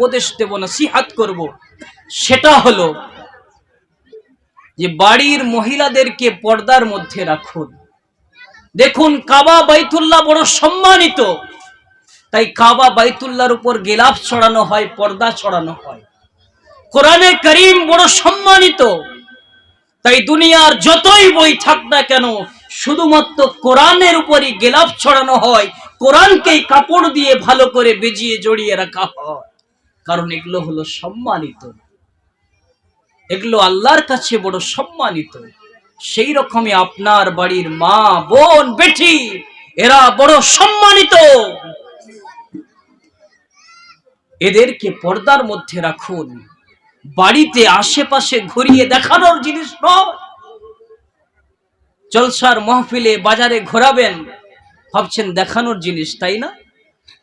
উপদেশ দেব না সিহাত করব। সেটা হলো যে বাড়ির মহিলাদেরকে পর্দার মধ্যে রাখুন। দেখুন, কাবা বাইতুল্লাহ বড় সম্মানিত। তাই কাবা বাইতুল্লাহর উপর গেলাফ ছড়ানো হয়, পর্দা ছড়ানো হয়। কোরআনে করিম বড় সম্মানিত। তাই দুনিয়ার যতই বই থাক না কেন, শুধুমাত্র কোরআনের উপরই গেলাফ ছড়ানো হয়, কোরআনকেই কাপড় দিয়ে ভালো করে বেজিয়ে জড়িয়ে রাখা হয়। কারণ এগুলো হলো সম্মানিত। এগুলো আল্লাহর কাছে বড় সম্মানিত। সেই রকমই আপনার বাড়ির মা, বোন, বেটি, এরা বড় সম্মানিত। এদেরকে পর্দার মধ্যে রাখুন। বাড়িতে আশেপাশে ঘুরিয়ে দেখানোর জিনিস নয়। জলসার মহফিলে বাজারে ঘোরাবেন, ভাবছেন দেখানোর জিনিস, তাই না?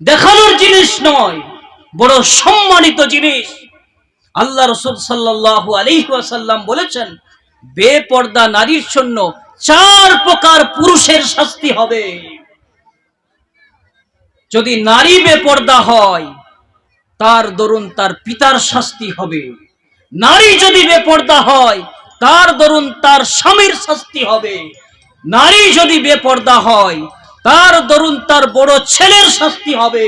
দেখানোর জিনিস নয়। বড় সম্মানিত জিনিস। আল্লাহ রসুল সাল্লাল্লাহু আলাইহি ওয়াসাল্লাম বলেছেন, বেপর্দা নারীর জন্য চার প্রকার পুরুষের শাস্তি হবে। যদি নারী বেপর্দা হয়, তার দরুন তার পিতার শাস্তি হবে। নারী যদি বেপর্দা হয়, তার দরুন তার স্বামীর শাস্তি হবে। নারী যদি বেপর্দা হয়, তার দরুন তার বড় ছেলের শাস্তি হবে।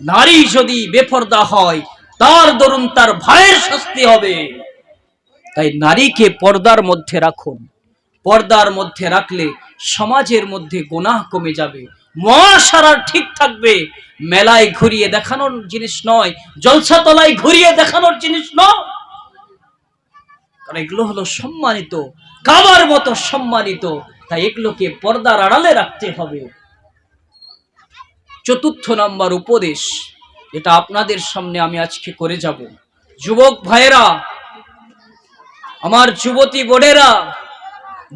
নারী যদি বেপর্দা হয়, তার দরুন তার ভাইয়ের শাস্তি হবে। তাই নারীকে পর্দার মধ্যে রাখুন। পর্দার মধ্যে রাখলে সমাজের মধ্যে গোনাহ কমে যাবে। মহাসারা ঠিক থাকবে। মেলায় ঘুরিয়ে দেখানোর জিনিস নয় জলসা তলায় ঘুরিয়ে দেখানোর জিনিস নয়। কারণ এগুলো হলো সম্মানিত, কাবার মতো সম্মানিত। তাই এগুলোকে পর্দার আড়ালে রাখতে হবে। চতুর্থ নম্বর উপদেশ এটা আপনাদের সামনে আমি আজকে করে যাব। যুবক ভাইয়েরা, আমার যুবতী বোনেরা,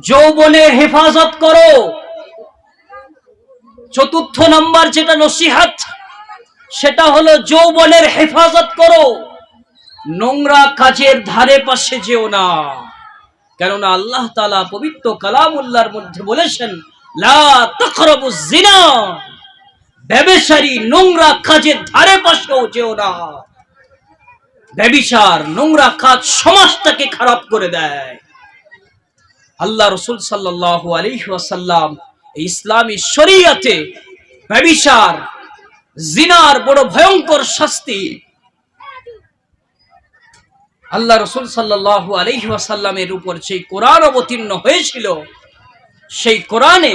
যৌবনের হেফাজত করো। চতুর্থ নম্বর যেটা নসিহাত, সেটা হলো যৌবনের হেফাজত করো। নোংরা কাজের ধারে পাশে যেও না। কেননা আল্লাহ তালা পবিত্র কালামুল্লাহর মধ্যে বলেছেন, লা জিনা। ব্যবিচারী নোংরা কাজের ধারে পাশেও যেও না। ব্যবিচার, নোংরা কাজ সমাজটাকে খারাপ করে দেয়। আল্লাহ রসুল সাল্লাহ আলাইহি ওয়াসাল্লাম ইসলামী শরিয়াতে ব্যবিচার, জিনার বড় ভয়ঙ্কর শাস্তি আল্লাহ রসুল সাল্লাহ আলহি ওয়াসাল্লামের উপর সেই কোরআন অবতীর্ণ হয়েছিল, সেই কোরআনে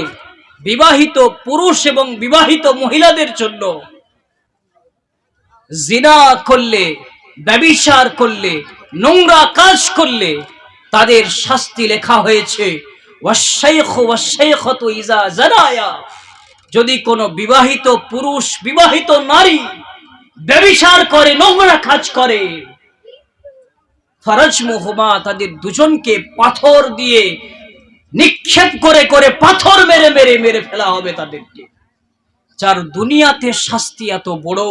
বিবাহিত পুরুষ এবং বিবাহিত মহিলাদের জন্য জিনা করলে, ব্যবিচার করলে, নোংরা কাজ করলে তাদের শাস্তি লেখা হয়েছে। যদি কোনো বিবাহিত পুরুষ, বিবাহিত নারী ব্যবিচার করে, নোংরা কাজ করে ফরজ মুহমা তাদের দুজনকে পাথর দিয়ে নিক্ষেপ করে করে পাথর মেরে মেরে মেরে ফেলা হবে তাদেরকে। যার দুনিয়াতে শাস্তি এত বড়,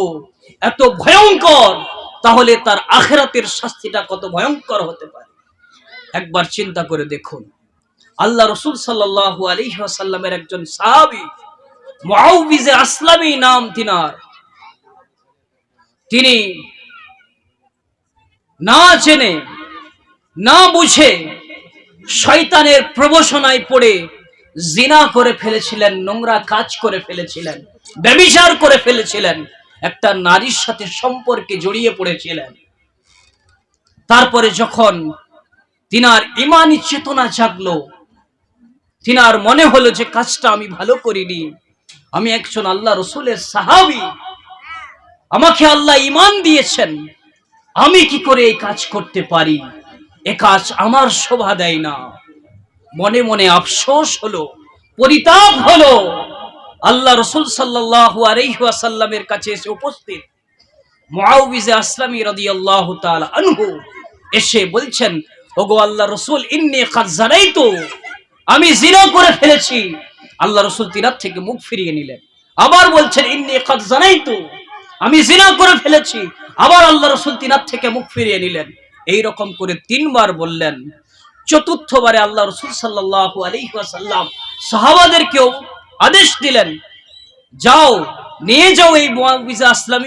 এত ভয়ঙ্কর, তাহলে তার আখেরাতের শাস্তিটা কত ভয়ঙ্কর হতে পারে? একবার চিন্তা করে দেখুন। আল্লাহ রসুল সাল্লাহ আলিহাসাল্লামের একজন সাহাবি মুআউবিজে আসলামী নাম তিনার। তিনি না জেনে, না বুঝে শয়তানের প্রবসনায় পড়ে জিনা করে ফেলেছিলেন, নোংরা কাজ করে ফেলেছিলেন ব্যবিচার করে ফেলেছিলেন, একটা নারীর সাথে সম্পর্কে জড়িয়ে পড়েছিলেন। তারপরে যখন তিনার ইমানি চেতনা জাগলো, তিনার মনে হলো যে কাজটা আমি ভালো করিনি, আমি একজন আল্লাহ রসুলের সাহাবি, আমাকে আল্লাহ ইমান দিয়েছেন, আমি কি করে এই কাজ করতে পারি? এ কাজ আমার শোভা দেয় না। মনে মনে আফসোস হলো, পরিতাপ হলো। আল্লাহ রসুল সাল্লাহু আলহাসাল্লামের কাছে এসে উপস্থিত। মুআউবিজে আসলামী আনহু এসে বলছেন, ওগো আল্লাহ রসুল জানাইতু, আমি জিনা করে ফেলেছি। আল্লাহ রসুল তিনার থেকে মুখ ফিরিয়ে নিলেন। আবার বলছেন, ইন্নি কাদ জানাইতু, আমি জিনা করে ফেলেছি। আবার আল্লাহ রসুল তিনার থেকে মুখ ফিরিয়ে নিলেন। এই রকম করে তিনবার বললেন। চতুর্থবারে আল্লাহ রসুল সাল্লাহ আলহিহাসাল্লাম সাহাবাদেরকেও আদেশ দিলেন, যাও, নিয়ে যাও এই মুআবিজা আসলামী